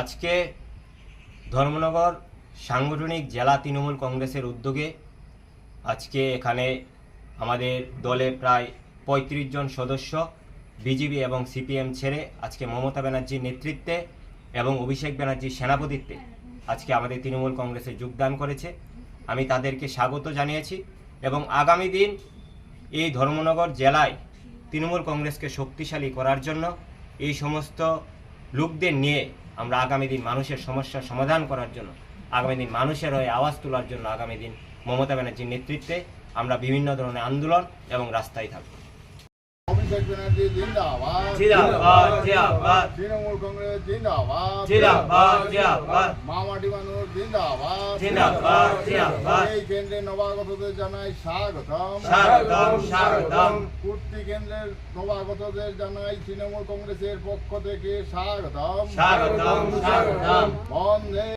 আজকে ধর্মনগর সাংগঠনিক জেলা তৃণমূল কংগ্রেসের উদ্যোগে আজকে এখানে আমাদের দলে প্রায় পঁয়ত্রিশ জন সদস্য, বিজেপি এবং সিপিএম ছেড়ে আজকে মমতা ব্যানার্জির নেতৃত্বে এবং অভিষেক ব্যানার্জির সেনাপতিত্বে আজকে আমাদের তৃণমূল কংগ্রেসে যোগদান করেছে। আমি তাদেরকে স্বাগত জানিয়েছি এবং আগামী দিন এই ধর্মনগর জেলায় তৃণমূল কংগ্রেসকে শক্তিশালী করার জন্য এই সমস্ত লোকদের নিয়ে আমরা আগামী দিন মানুষের সমস্যার সমাধান করার জন্য, আগামী দিন মানুষের হয়ে আওয়াজ তোলার জন্য আগামী দিন মমতা ব্যানার্জির নেতৃত্বে আমরা বিভিন্ন ধরনের আন্দোলন এবং রাস্তায় থাকব। অভিষেক ব্যানার্জি জিন্দাবাদ জিন্দাবাদ, জিন্দাবাদ। তৃণমূল কংগ্রেস জিন্দাবাদ জিন্দাবাদ, জিন্দাবাদ। মামাটি মানুষ জিন্দাবাদ জিন্দাবাদ, জিন্দাবাদ। এই কেন্দ্রে নবাগতদের জানাই স্বাগতম স্বাগতম, স্বাগতম। কুর্তি কেন্দ্রের নবাগতদের জানাই তৃণমূল কংগ্রেসের পক্ষ থেকে স্বাগতম স্বাগতম, স্বাগতম।